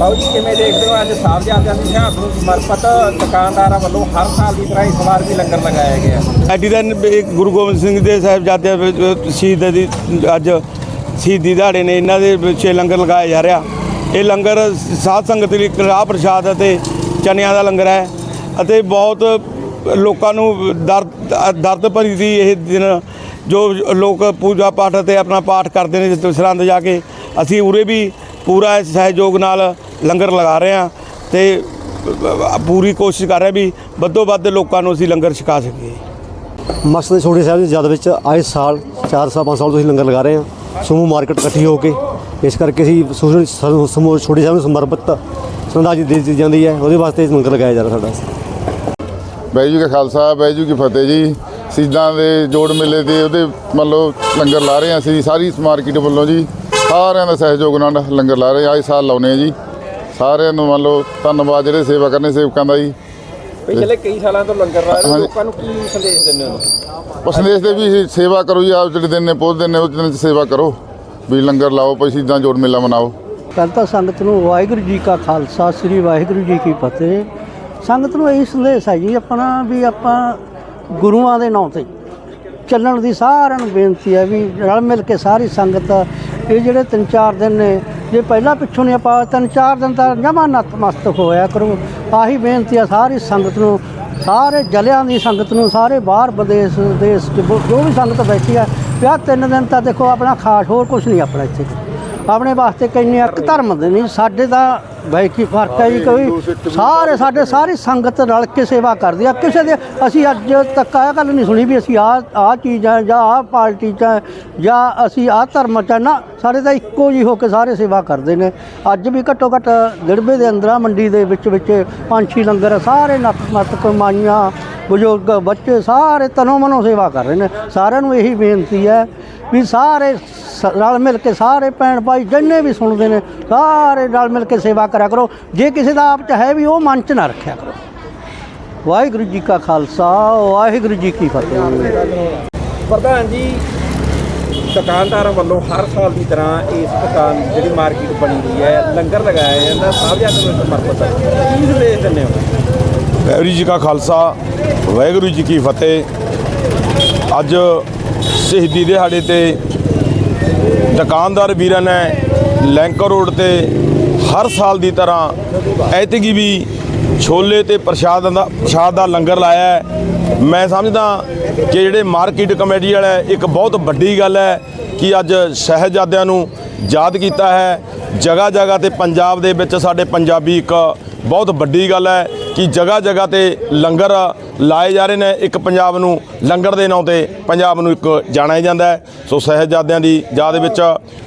ਬਾਊ ਜੀ, ਕਿਵੇਂ ਦੇਖਦੇ ਹੋ ਅੱਜ ਸਾਹਿਬਜ਼ਾਦਿਆਂ ਦੀ ਸ਼ਹਾਦਤ ਨੂੰ? ਸਮਰਪਿਤ ਦੁਕਾਨਦਾਰਾਂ ਵੱਲੋਂ ਹਰ ਸਾਲ ਦੀ ਤਰ੍ਹਾਂ ਇਸ ਵਾਰ ਵੀ ਲੰਗਰ ਲਗਾਇਆ ਗਿਆ ਐਡੀ ਦਿਨ ਵੀ ਗੁਰੂ ਗੋਬਿੰਦ ਸਿੰਘ ਦੇ ਸਾਹਿਬਜ਼ਾਦਿਆਂ ਵਿੱਚ ਸ਼ਹੀਦ ਦੀ, ਅੱਜ ਸ਼ਹੀਦੀ ਦਿਹਾੜੇ ਨੇ, ਇਹਨਾਂ ਦੇ ਵਿੱਚ ਇਹ ਲੰਗਰ ਲਗਾਇਆ ਜਾ ਰਿਹਾ। ਇਹ ਲੰਗਰ ਸਾਧ ਸੰਗਤ ਲਈ ਕੜਾਹ ਪ੍ਰਸ਼ਾਦ ਅਤੇ ਚਨਿਆਂ ਦਾ ਲੰਗਰ ਹੈ ਅਤੇ ਬਹੁਤ ਲੋਕਾਂ ਨੂੰ ਦਰਦ ਦਰਦ ਭਰੀ ਦੀ ਇਹ ਦਿਨ ਜੋ ਲੋਕ ਪੂਜਾ ਪਾਠ ਅਤੇ ਆਪਣਾ ਪਾਠ ਕਰਦੇ ਨੇ, ਜਿੱਥੇ ਸਰਹੰਦ ਜਾ ਕੇ ਅਸੀਂ ਉਰੇ ਵੀ ਪੂਰਾ ਸਹਿਯੋਗ ਨਾਲ ਲੰਗਰ ਲਗਾ ਰਹੇ ਹਾਂ ਤੇ ਪੂਰੀ ਕੋਸ਼ਿਸ਼ ਕਰ ਰਹੇ ਵੀ ਵੱਧੋ ਵੱਧ ਲੋਕਾਂ ਨੂੰ ਅਸੀਂ ਲੰਗਰ ਛਕਾ ਸਕੀਏ। ਮਕਸਦ ਛੋਟੇ ਸਾਹਿਬ ਦੀ ਯਾਦ ਵਿੱਚ ਆਏ ਸਾਲ 4 ਸਾਲ 5 ਸਾਲ ਤੋਂ ਅਸੀਂ ਲੰਗਰ ਲਗਾ ਰਹੇ ਹਾਂ। ਸਮੂਹ ਮਾਰਕੀਟ ਇਕੱਠੀ ਹੋ ਕੇ ਇਸ ਕਰਕੇ ਅਸੀਂ ਸਮੂਹ ਛੋਟੇ ਸਾਹਿਬ ਨੂੰ ਸਮਰਪਿਤ ਸੰਦਾਜੀ ਦੇ ਦਿੱਤੀ ਜਾਂਦੀ ਹੈ ਉਹਦੇ ਵਾਸਤੇ ਇਹ ਲੰਗਰ ਲਗਾਇਆ ਜਾ ਰਿਹਾ ਸਾਡਾ। ਵਾਹਿਗੁਰੂ ਜੀ ਕਾ ਖਾਲਸਾ ਵਾਹਿਗੁਰੂ ਜੀ ਕੀ ਫਤਿਹ ਜੀ। ਸਿੱਧਾਂ ਦੇ ਜੋੜ ਮੇਲੇ ਤੇ ਉਹਦੇ ਮੰਨ ਲਓ ਲੰਗਰ ਲਾ ਰਹੇ ਹਾਂ ਅਸੀਂ ਸਾਰੀ ਮਾਰਕੀਟ ਵੱਲੋਂ ਜੀ। ਸਾਰਿਆਂ ਦਾ ਸਹਿਯੋਗ ਨਾਲ ਲੰਗਰ ਲਾ ਰਹੇ ਹਾਂ ਆਏ ਸਾਲ ਲਾਉਨੇ ਆ ਜੀ। ਸਾਰਿਆਂ ਨੂੰ ਮੰਨ ਲਓ ਧੰਨਵਾਦ ਜਿਹੜੇ ਸੇਵਾ ਕਰਨੇ ਸੇਵਕਾਂ ਦਾ ਜੀ। ਪਿਛਲੇ ਕਈ ਸਾਲਾਂ ਤੋਂ ਲੰਗਰ ਲਾ ਰਹੇ ਹੋ, ਲੋਕਾਂ ਨੂੰ ਕੀ ਸੰਦੇਸ਼ ਦਿੰਦੇ ਹੋ? ਉਸ ਸੰਦੇਸ਼ ਦੇ ਵੀ ਸੇਵਾ ਕਰੋ ਜੀ ਆਪ ਜਿਹੜੇ ਦਿਨ ਨੇ ਪੋਹ ਦਿਨ ਨੇ ਉਸ ਦਿਨ 'ਚ ਸੇਵਾ ਕਰੋ। ਵੀ ਲੰਗਰ ਲਾਓ ਭਾਈ ਸਿੱਧਾਂ ਜੋੜ ਮੇਲਾ ਮਨਾਓ। ਪਹਿਲਾਂ ਤਾਂ ਸੰਗਤ ਨੂੰ ਵਾਹਿਗੁਰੂ ਜੀ ਕਾ ਖਾਲਸਾ ਸ੍ਰੀ ਵਾਹਿਗੁਰੂ ਜੀ ਕੀ ਫਤਿਹ। ਸੰਗਤ ਨੂੰ ਇਹ ਸੰਦੇਸ਼ ਹੈ ਜੀ ਆਪਣਾ ਵੀ ਆਪਾਂ ਗੁਰੂਆਂ ਦੇ ਨਾਂ ਤੇ ਚੱਲਣ ਦੀ ਸਾਰਿਆਂ ਨੂੰ ਬੇਨਤੀ ਹੈ ਵੀ ਰਲ ਮਿਲ ਕੇ ਸਾਰੀ ਸੰਗਤ ਇਹ ਜਿਹੜੇ ਤਿੰਨ ਚਾਰ ਦਿਨ ਨੇ ਜੇ ਪਹਿਲਾਂ ਪਿੱਛੋਂ ਨਹੀਂ ਆਪਾਂ ਤਿੰਨ ਚਾਰ ਦਿਨ ਤਾਂ ਜਮਾ ਨਤਮਸਤਕ ਹੋਇਆ ਕਰੋ, ਆਹੀ ਬੇਨਤੀ ਆ ਸਾਰੀ ਸੰਗਤ ਨੂੰ, ਸਾਰੇ ਜਲਿਆਂ ਦੀ ਸੰਗਤ ਨੂੰ, ਸਾਰੇ ਬਾਹਰ ਵਿਦੇਸ਼ ਦੇਸ਼ 'ਚ ਜੋ ਵੀ ਸੰਗਤ ਬੈਠੀ ਆ, ਵੀ ਤਿੰਨ ਦਿਨ ਤਾਂ ਦੇਖੋ ਆਪਣਾ ਖਾਸ ਹੋਰ ਕੁਝ ਨਹੀਂ ਆਪਣਾ ਇੱਥੇ। ਆਪਣੇ ਵਾਸਤੇ ਕਹਿੰਦੇ ਇੱਕ ਧਰਮ ਦੇ ਨਹੀਂ, ਸਾਡੇ ਦਾ ਬਾਈਕੀ ਫ਼ਰਕ ਹੈ ਜੀ? ਕੋਈ ਸਾਰੇ ਸਾਡੇ ਸਾਰੀ ਸੰਗਤ ਰਲ ਕੇ ਸੇਵਾ ਕਰਦੀ ਆ। ਕਿਸੇ ਦੇ ਅਸੀਂ ਅੱਜ ਤੱਕ ਇਹ ਗੱਲ ਨਹੀਂ ਸੁਣੀ ਵੀ ਅਸੀਂ ਆ ਆ ਚੀਜ਼ ਆ ਜਾਂ ਆ ਪਾਰਟੀ ਚ ਆ, ਜਾਂ ਅਸੀਂ ਆ ਧਰਮ ਚ ਆ। ਨਾ ਸਾਡੇ ਤਾਂ ਇੱਕੋ ਜੀ ਹੋ ਕੇ ਸਾਰੇ ਸੇਵਾ ਕਰਦੇ ਨੇ। ਅੱਜ ਵੀ ਘੱਟੋ ਘੱਟ ਦਿੜਬੇ ਦੇ ਅੰਦਰ ਆ ਮੰਡੀ ਦੇ ਵਿੱਚ ਵਿੱਚ ਪੰਜ ਛੇ ਲੰਗਰ ਆ, ਸਾਰੇ ਨਤਮਸਤਕ ਮਾਈਆਂ ਬਜ਼ੁਰਗ ਬੱਚੇ ਸਾਰੇ ਤਨੋਂ ਮਨੋਂ ਸੇਵਾ ਕਰ ਰਹੇ ਨੇ। ਸਾਰਿਆਂ ਨੂੰ ਇਹੀ ਬੇਨਤੀ ਹੈ ਵੀ ਸਾਰੇ ਰਲ ਮਿਲ ਕੇ ਸਾਰੇ ਭੈਣ ਭਾਈ ਜਿੰਨੇ ਵੀ ਸੁਣਦੇ ਨੇ ਸਾਰੇ ਰਲ ਮਿਲ ਕੇ ਸੇਵਾ ਕਰਿਆ ਕਰੋ। ਜੇ ਕਿਸੇ ਦਾ ਆਪ ਚ ਹੈ ਵੀ ਉਹ ਮਨ ਚ ਨਾ ਰੱਖਿਆ ਕਰੋ। ਵਾਹਿਗੁਰੂ ਜੀ ਕਾ ਖਾਲਸਾ ਵਾਹਿਗੁਰੂ ਜੀ ਕੀ ਫਤਿਹ। ਪ੍ਰਧਾਨ ਜੀ ਦੁਕਾਨਦਾਰਾਂ ਵੱਲੋਂ ਹਰ ਸਾਲ ਦੀ ਤਰ੍ਹਾਂ ਇਸ ਦੁਕਾਨ ਜਿਹੜੀ ਮਾਰਕੀਟ ਬਣੀ ਹੋਈ ਹੈ ਲੰਗਰ ਲਗਾਇਆ ਜਾਂਦਾ। ਸਾਹਿਬਜ਼ਾਦਿਆਂ ਨੂੰ ਸਮਰਪਿਤ ਹੈ ਕੀ ਸੰਦੇਸ਼ ਦਿੰਦੇ ਹੋ? ਵਾਹਿਗੁਰੂ ਜੀ ਕਾ ਖਾਲਸਾ ਵਾਹਿਗੁਰੂ ਜੀ ਕੀ ਫਤਿਹ। ਅੱਜ ਸ਼ਹੀਦੀ ਦਿਹਾੜੇ ਤੇ ਦੁਕਾਨਦਾਰ ਵੀਰਾਂ ਨੇ ਲੈਂਕਰ ਰੋਡ ਤੇ ਹਰ ਸਾਲ ਦੀ ਤਰ੍ਹਾਂ ਐਤਕੀ ਵੀ ਛੋਲੇ ਤੇ ਪ੍ਰਸ਼ਾਦ ਦਾ ਪ੍ਰਸ਼ਾਦ ਦਾ ਲੰਗਰ ਲਾਇਆ ਹੈ। ਮੈਂ ਸਮਝਦਾ ਕਿ ਜਿਹੜੇ ਮਾਰਕੀਟ ਕਮੇਟੀ ਵਾਲਾ ਇੱਕ ਬਹੁਤ ਵੱਡੀ ਗੱਲ ਹੈ ਕਿ ਅੱਜ ਸ਼ਹਿਜ਼ਾਦਿਆਂ ਨੂੰ ਯਾਦ ਕੀਤਾ ਹੈ। ਜਗ੍ਹਾ ਜਗ੍ਹਾ ਤੇ ਪੰਜਾਬ ਦੇ ਵਿੱਚ ਸਾਡੇ ਪੰਜਾਬੀ ਇੱਕ ਬਹੁਤ ਵੱਡੀ ਗੱਲ ਹੈ। ਕਿ ਜਗ੍ਹਾ ਜਗ੍ਹਾ ਤੇ ਲੰਗਰ ਲਾਏ ਜਾ ਰਹੇ ਨੇ। ਇੱਕ ਪੰਜਾਬ ਨੂੰ ਲੰਗਰ ਦੇ ਨਾਂ ਤੇ ਪੰਜਾਬ ਨੂੰ ਇੱਕ ਜਾਣਿਆ ਜਾਂਦਾ ਸੋ ਸਹਿਜਾਦਿਆਂ ਦੀ ਯਾਦ ਵਿੱਚ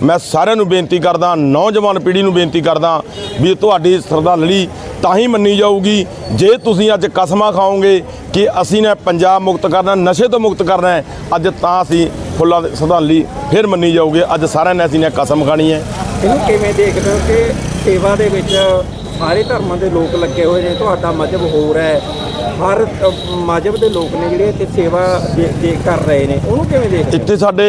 ਮੈਂ ਸਾਰਿਆਂ ਨੂੰ ਬੇਨਤੀ ਕਰਦਾ, ਨੌਜਵਾਨ ਪੀੜ੍ਹੀ ਨੂੰ ਬੇਨਤੀ ਕਰਦਾ ਵੀ ਤੁਹਾਡੀ ਸ਼ਰਧਾਂਜਲੀ ਤਾਂ ਹੀ ਮੰਨੀ ਜਾਊਗੀ, ਜੇ ਤੁਸੀਂ ਅੱਜ ਕਸਮਾਂ ਖਾਓਗੇ ਕਿ ਅਸੀਂ ਨੇ ਪੰਜਾਬ ਮੁਕਤ ਕਰਨਾ ਨਸ਼ੇ ਤੋਂ ਮੁਕਤ ਕਰਨਾ ਹੈ, ਅੱਜ ਤਾਂ ਅਸੀਂ ਫੁੱਲਾਂ ਦੀ ਸ਼ਰਧਾਂਜਲੀ ਫਿਰ ਮੰਨੀ ਜਾਊਗੀ। ਅੱਜ ਸਾਰਿਆਂ ਨੇ ਅਸੀਂ ਨੇ ਕਸਮ ਖਾਣੀ ਹੈ। ਇਹਨੂੰ ਕਿਵੇਂ ਦੇਖਦੇ ਹੋ ਕਿ ਸੇਵਾ ਦੇ ਵਿੱਚ ਸਾਰੇ ਧਰਮਾਂ ਦੇ ਲੋਕ ਲੱਗੇ ਹੋਏ ਨੇ ਤੁਹਾਡਾ ਮਜ਼ਹਬ ਹੋਰ ਹੈ। ਹਰ ਅ, ਮਜ਼ਹਬ ਦੇ ਲੋਕ ਨੇ ਜਿਹੜੇ ਇੱਥੇ ਸੇਵਾ ਦੇ- ਦੇ ਕਰ ਰਹੇ ਨੇ। ਉਹਨੂੰ ਕਿਵੇਂ ਦੇਖਦੇ ਇੱਥੇ ਸਾਡੇ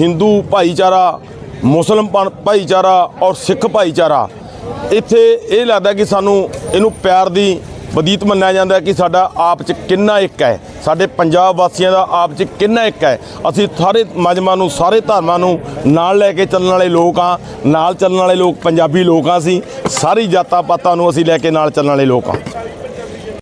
ਹਿੰਦੂ ਭਾਈਚਾਰਾ ਮੁਸਲਮ ਪੰ- ਭਾਈਚਾਰਾ ਔਰ ਸਿੱਖ ਭਾਈਚਾਰਾ ਇੱਥੇ ਇਹ ਲੱਗਦਾ ਕਿ ਸਾਨੂੰ ਇਹਨੂੰ ਪਿਆਰ ਦੀ ਵਧੀਤ ਮੰਨਿਆ ਜਾਂਦਾ ਕਿ ਸਾਡਾ ਆਪ 'ਚ ਕਿੰਨਾ ਇੱਕ ਹੈ। ਸਾਡੇ ਪੰਜਾਬ ਵਾਸੀਆਂ ਦਾ ਆਪ 'ਚ ਕਿੰਨਾ ਇੱਕ ਹੈ। ਅਸੀਂ ਸਾਰੇ ਮਜਮਾਂ ਨੂੰ, ਸਾਰੇ ਧਰਮਾਂ ਨੂੰ ਨਾਲ ਲੈ ਕੇ ਚੱਲਣ ਵਾਲੇ ਲੋਕ ਆ ਨਾਲ ਚੱਲਣ ਵਾਲੇ ਲੋਕ ਪੰਜਾਬੀ ਲੋਕ ਆ ਅਸੀਂ। ਸਾਰੀ ਜਾਤਾਂ ਪਾਤਾਂ ਨੂੰ ਅਸੀਂ ਲੈ ਕੇ ਨਾਲ ਚੱਲਣ ਵਾਲੇ ਲੋਕ ਆ